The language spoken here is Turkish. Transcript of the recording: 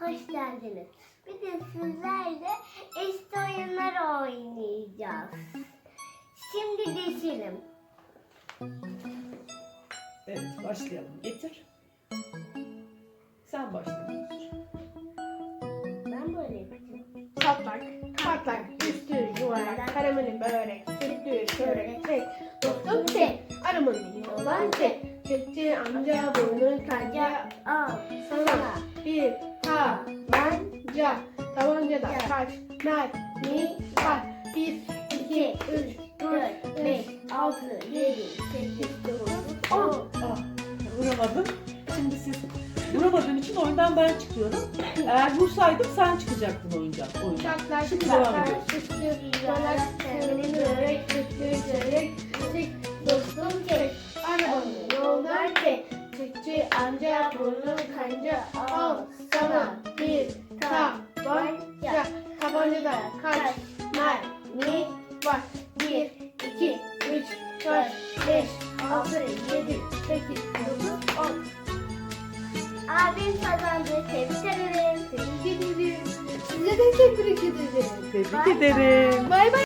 Hoş geldiniz. Bir de sizlerle eski oyunlar oynayacağız. Şimdi geçelim. Evet başlayalım. Getir. Sen başla. Ben böyle yapacağım. Çatlak, patlak, üstü yuvarlak, karameli börek, sütlü çörek, tek, dostum tek, aramanın yoldan tek, Çiftçi amca burnun kanca, Al sana bir tabanca, tabancada kaç mermi var? Bir, iki, üç, dört, beş, 6, 7, 8, 9, 10. Aa, vuramadın. Şimdi siz vuramadığın için oyundan ben çıkıyorum. Eğer vursaydım sen çıkacaktın oyundan. oyundan. Şimdi devam ediyoruz. Amca burnun kanca, al sana bir tabanca, tabancada kaç mermi var? Bir, iki, üç, dört, beş, altı, yedi, sekiz, dokuz, on. Abim kazandı. Tebrik ederim. Tebrik ederim. Size de tebrik ederim. Tebrik ederim. Bay bay.